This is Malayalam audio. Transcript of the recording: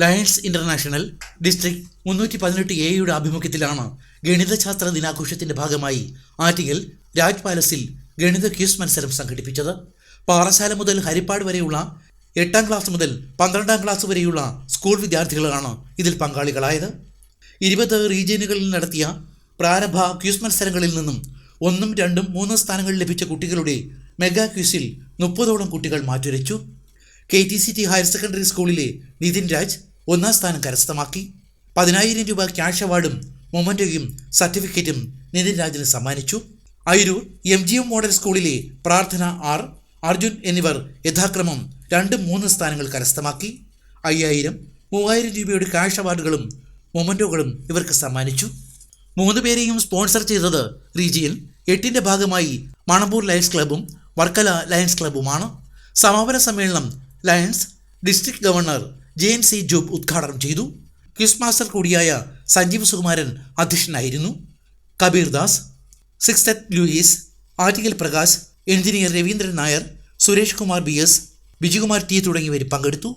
ലയൺസ് ഇന്റർനാഷണൽ ഡിസ്ട്രിക്ട് മുന്നൂറ്റി പതിനെട്ട് എയുടെ ആഭിമുഖ്യത്തിലാണ് ഗണിതശാസ്ത്ര ദിനാഘോഷത്തിന്റെ ഭാഗമായി ആറ്റിങ്ങൽ രാജ് പാലസിൽ ഗണിത ക്യൂസ് മത്സരം സംഘടിപ്പിച്ചത്. പാറശാല മുതൽ ഹരിപ്പാട് വരെയുള്ള എട്ടാം ക്ലാസ് മുതൽ പന്ത്രണ്ടാം ക്ലാസ് വരെയുള്ള സ്കൂൾ വിദ്യാർത്ഥികളാണ് ഇതിൽ പങ്കാളികളായത്. ഇരുപത് റീജിയനുകളിൽ നടത്തിയ പ്രാരംഭ ക്യൂസ് മത്സരങ്ങളിൽ നിന്നും ഒന്നും രണ്ടും മൂന്നും സ്ഥാനങ്ങൾ ലഭിച്ച കുട്ടികളുടെ മെഗാ ക്യൂസിൽ മുപ്പതോളം കുട്ടികൾ മാറ്റുരച്ചു. K T C T higher secondary സ്കൂളിലെ നിതിൻ രാജ് ഒന്നാം സ്ഥാനം കരസ്ഥമാക്കി. പതിനായിരം രൂപ ക്യാഷ് അവാർഡും മൊമന്റോയും സർട്ടിഫിക്കറ്റും നിതിൻ രാജിന് സമ്മാനിച്ചു. Ayiroor M G M model സ്കൂളിലെ പ്രാർത്ഥന ആർ അർജുൻ എന്നിവർ യഥാക്രമം രണ്ടും മൂന്ന് സ്ഥാനങ്ങൾ കരസ്ഥമാക്കി. അയ്യായിരം മൂവായിരം രൂപയുടെ ക്യാഷ് അവാർഡുകളും മൊമന്റോകളും ഇവർക്ക് സമ്മാനിച്ചു. മൂന്ന് പേരെയും സ്പോൺസർ ചെയ്തത് റീജിയൻ എട്ടിന്റെ ഭാഗമായി മണപ്പൂർ ലയൺസ് ക്ലബും വർക്കല ലയൺസ് ക്ലബുമാണ് സമാപന സമ്മേളനം Lions district governor J M C Job ഉദ്ഘാടനം ചെയ്തു. ക്വിസ് മാസ്റ്റർ കൂടിയായ സഞ്ജീവ് സുകുമാരൻ അധ്യക്ഷനായിരുന്നു. Kabir Das സിക്സ്തത് Louis Attikkal Prakash engineer Raveendran Nair Suresh Kumar B S Bijukumar T തുടങ്ങിയവർ പങ്കെടുത്തു.